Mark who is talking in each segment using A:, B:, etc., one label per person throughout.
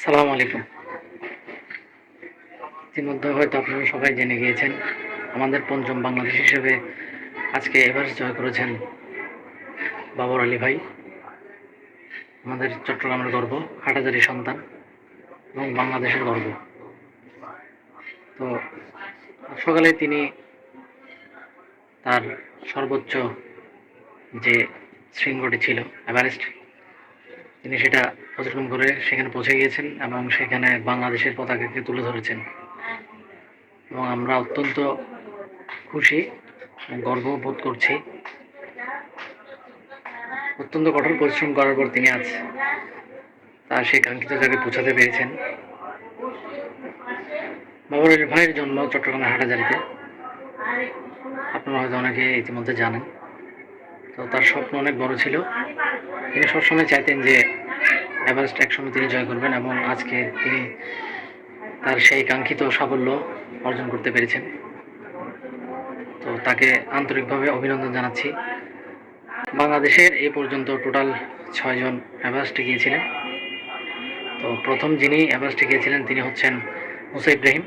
A: সালাম আলাইকুম। ইতিমধ্যে হয়তো আপনারা সবাই জেনে গিয়েছেন, আমাদের পঞ্চম বাংলাদেশ হিসেবে আজকে এভারেস্ট জয় করেছেন বাবর আলী ভাই। আমাদের চট্টগ্রামের গর্ব, হাটাজারি সন্তান এবং বাংলাদেশের গর্ব। তো সকালে তিনি তার সর্বোচ্চ যে শৃঙ্গটি ছিল, এভারেস্ট তিনি সেটা অতিক্রম করে সেখানে পৌঁছে গিয়েছেন এবং সেখানে বাংলাদেশের পতাকাকে তুলে ধরেছেন। এবং আমরা অত্যন্ত খুশি গর্ব বোধ করছি। অত্যন্ত কঠোর পরিশ্রম করার পর তিনি আজ তার সেই কাঙ্ক্ষিত জায়গায় পৌঁছাতে পেরেছেন। বাবরের ভাইয়ের জন্ম চট্টগ্রামের হাটাজারিতে আপনারা হয়তো অনেকে ইতিমধ্যে জানেন। তো তার স্বপ্ন অনেক বড় ছিল। তিনি সবসময় চাইতেন যে এভারেস্ট একসময় তিনি জয় করবেন এবং আজকে তিনি তার সেই কাঙ্ক্ষিত সাফল্য অর্জন করতে পেরেছেন। তো তাকে আন্তরিকভাবে অভিনন্দন জানাচ্ছি। বাংলাদেশের এই পর্যন্ত টোটাল ছয়জন এভারেস্টে গিয়েছিলেন। তো প্রথম যিনি এভারেস্টে গিয়েছিলেন তিনি হচ্ছেন মুসা ইব্রাহিম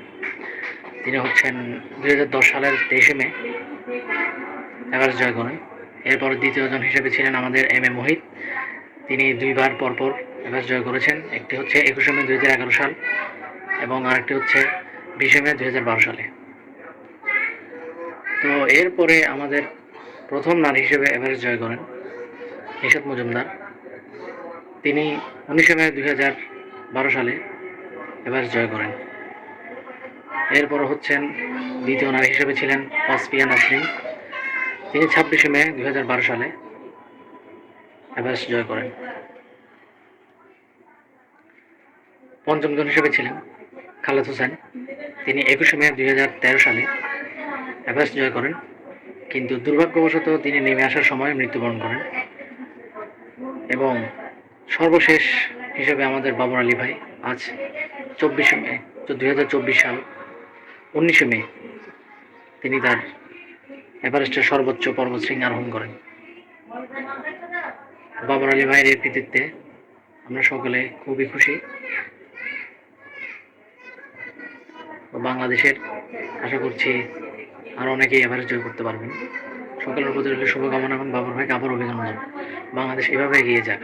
A: তিনি হচ্ছেন দু হাজার দশ সালের তেইশে মে এভারেস্ট জয় করেন। এরপর দ্বিতীয়জন হিসেবে ছিলেন আমাদের এম এ মোহিত। তিনি দুইবার পরপর এভারেস্ট জয় করেছেন। একটি হচ্ছে একুশে মে দু হাজার এগারো সাল এবং আরেকটি হচ্ছে বিশে মে দুই সালে। তো এরপরে আমাদের প্রথম নারী হিসেবে এভারেস্ট জয় করেন নিশাত মজুমদার। তিনি উনিশে মে দু হাজার বারো সালে এভারেস্ট জয় করেন। এরপর হচ্ছেন দ্বিতীয় নারী হিসেবে ছিলেন অসপিয়া নাসরিন। তিনি ছাব্বিশে মে দু হাজার বারো সালে এভারেস্ট জয় করেন। পঞ্চম জন হিসেবে ছিলেন খালেদ হোসেন। তিনি একুশে মে দুই হাজার তেরো সালে এভারেস্ট জয় করেন, কিন্তু দুর্ভাগ্যবশত তিনি নেমে আসার সময় মৃত্যুবরণ করেন। এবং সর্বশেষ হিসেবে আমাদের বাবর আলী ভাই আজ চব্বিশে মে দু হাজার চব্বিশ সাল উনিশে মে তিনি তার এভারেস্টের সর্বোচ্চ পর্বতশৃঙ্গ আরোহণ করেন। বাবর আলী ভাইয়ের এই কৃতিত্বে আমরা সকলে খুবই খুশি। বাংলাদেশের, আশা করছি আরও অনেকেই এভারেস্ট জয় করতে পারবেন। সকলের প্রতি শুভকামনা এবং বাবর ভাইকে আবার অভিনন্দন। বাংলাদেশ এভাবে এগিয়ে যাক।